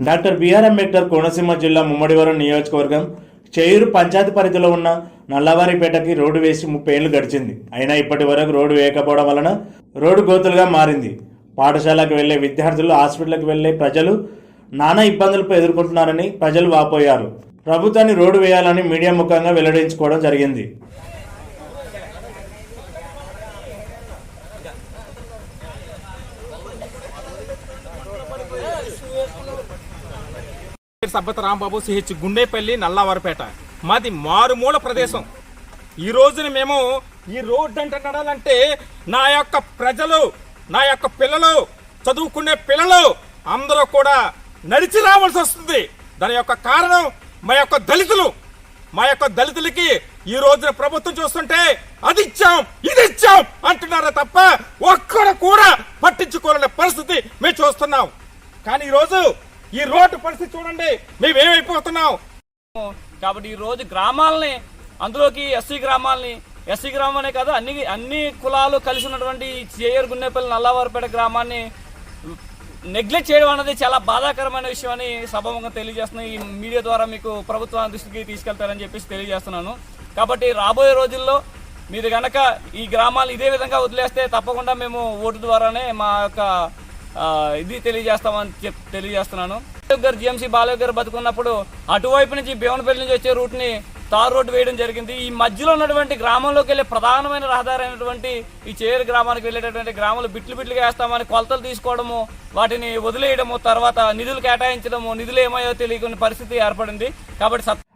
Doctor BR Ambedkar Konaseema జిల్లా ముమ్మడివరం నియోజకవర్గం చేయూరు పంచాయతీ పరిధిలో ఉన్న నల్లవారిపేటకి రోడ్డు వేసి ముప్పై ఏళ్ళు గడిచింది. అయినా ఇప్పటి వరకు రోడ్డు వేయకపోవడం వలన రోడ్డు గోతులుగా మారింది. పాఠశాలకు వెళ్ళే విద్యార్థులు హాస్పిటల్కి వెళ్ళే ప్రజలు నానా ఇబ్బందులపై ఎదుర్కొంటున్నారని ప్రజలు వాపోయారు. ప్రభుత్వాన్ని రోడ్డు వేయాలని మీడియా ముఖంగా వెల్లడించుకోవడం జరిగింది. సబ్బత రాంబాబు సిహెచ్ గుండేపల్లి నల్లావారిపేట. మాది మారుమూల ప్రదేశం. ఈ రోజున మేము ఈ రోడ్డు అంటే నడాలంటే నా యొక్క ప్రజలు నా యొక్క పిల్లలు చదువుకునే పిల్లలు అందరూ కూడా నడిచి రావాల్సి వస్తుంది. దాని యొక్క కారణం మా యొక్క దళితులు. మా యొక్క దళితులకి ఈ రోజున ప్రభుత్వం చూస్తుంటే అది ఇచ్చాం ఇది ఇచ్చాం అంటున్నారే తప్ప ఒక్కడ కూడా పట్టించుకోలేని పరిస్థితి మేము చూస్తున్నాం. కానీ ఈరోజు ఈ రోడ్డు పరిస్థితి చూడండి. మేమేమైపోతున్నాం? కాబట్టి ఈ రోజు గ్రామాలని అందులోకి ఎస్సీ గ్రామాలని ఎస్సీ గ్రామనే కాదు అన్ని అన్ని కులాలు కలిసి ఉన్నటువంటి చేయర్ గున్నేపల్లి గున్నెపల్లి నల్లవారిపేట గ్రామాన్ని నెగ్లెక్ట్ చేయడం అనేది చాలా బాధాకరమైన విషయం అని సభముఖంగా తెలియజేస్తున్నాను ఈ మీడియా ద్వారా మీకు ప్రభుత్వం దృష్టికి తీసుకెళ్తారని చెప్పేసి తెలియజేస్తున్నాను. కాబట్టి రాబోయే రోజుల్లో మీరు గనక ఈ గ్రామాలు ఇదే విధంగా వదిలేస్తే తప్పకుండా మేము ఓటు ద్వారానే మా యొక్క ఇది తెలియజేస్తామని చెప్ తెలియజేస్తున్నాను. బాలయ్య గారు జిఎంసీ బాలయ్య గారు బతుకున్నప్పుడు అటువైపు నుంచి భీమనపల్లి నుంచి వచ్చే రూట్ని తార్ రోడ్డు వేయడం జరిగింది. ఈ మధ్యలో ఉన్నటువంటి గ్రామంలోకి వెళ్ళే ప్రధానమైన రహదారి అయినటువంటి ఈ చేరు గ్రామానికి వెళ్ళేటటువంటి గ్రామాలు బిట్లు బిట్లుగా వేస్తామని కొలతలు తీసుకోవడము వాటిని వదిలేయడము తర్వాత నిధులు కేటాయించడము నిధులు ఏమయ్యో తెలియని పరిస్థితి ఏర్పడింది. కాబట్టి